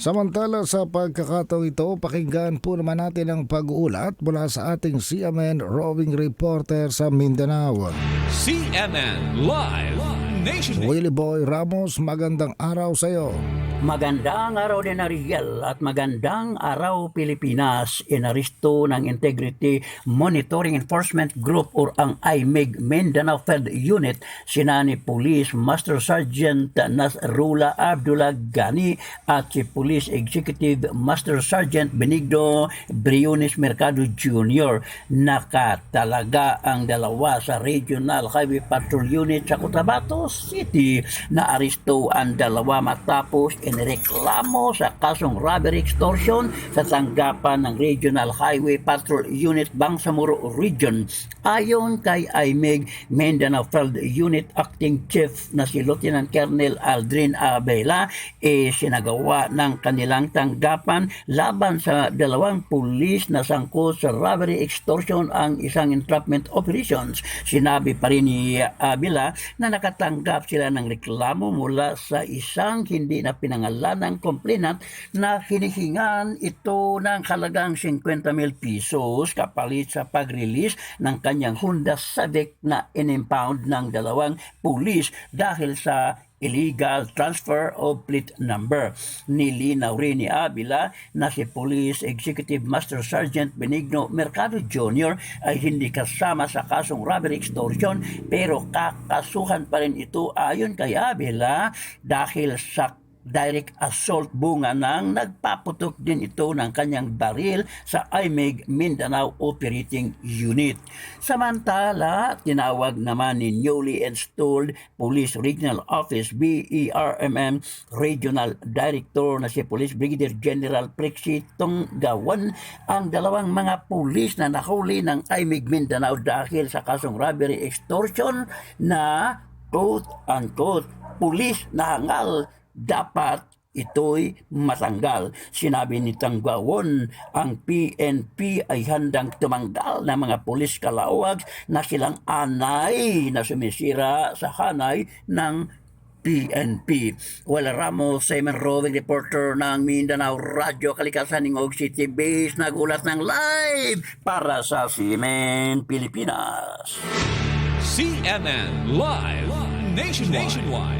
Samantala sa pagkakataong ito, pakinggan po naman natin ang pag-uulat mula sa ating CMN roving reporter sa Mindanao. CNN Live Nation. Willie Boy Ramos, magandang araw sa iyo. Magandang araw din Ariel at magandang araw Pilipinas. Inaristo ng Integrity Monitoring Enforcement Group or ang IMEG Mindanao Fed Unit sina ni Police Master Sergeant Nasrula Abdullah Gani at si Police Executive Master Sergeant Benigno Briones Mercado Jr. Nakatalaga ang dalawa sa Regional Highway Patrol Unit sa Cotabato City na aristo ang dalawa matapos inireklamo sa kasong robbery extortion sa tanggapan ng Regional Highway Patrol Unit Bangsamoro Region. Ayon kay IMEG Mindanao Field Unit Acting Chief na si Lieutenant Colonel Aldrin Abela e sinagawa ng kanilang tanggapan laban sa dalawang pulis na sangkot sa robbery extortion ang isang entrapment operations. Sinabi pa rin ni Abela na nakatanggap sila ng reklamo mula sa isang hindi na pinangalanang complainant na hinihingan ito ng halagang 50 mil pesos kapalit sa pag-release ng kanyang Honda Civic na in-impound ng dalawang pulis dahil sa illegal transfer of plate number. Nilinaw rin ni Abila na si Police Executive Master Sergeant Benigno Mercado Jr. ay hindi kasama sa kasong robbery extortion pero kakasuhan pa rin ito ayon kay Abila dahil sa direct assault bunga nang nagpaputok din ito ng kanyang baril sa IMEG Mindanao Operating Unit. Samantala, tinawag naman ni newly installed Police Regional Office BERMM Regional Director na si Police Brigadier General Prexy Tonggawan ang dalawang mga pulis na nahuli ng IMEG Mindanao dahil sa kasong robbery extortion na quote-unquote pulis na hangal dapat ito'y matanggal. Sinabi ni Tanggawon, ang PNP ay handang tumanggal ng mga pulis kalawag na silang anay na sumisira sa hanay ng PNP. Wala Ramos, Simon Roving Reporter ng Mindanao Radio Kalikasan ng Og City Base nagulat ng live para sa Simen Pilipinas. CNN Live Nation. Nationwide.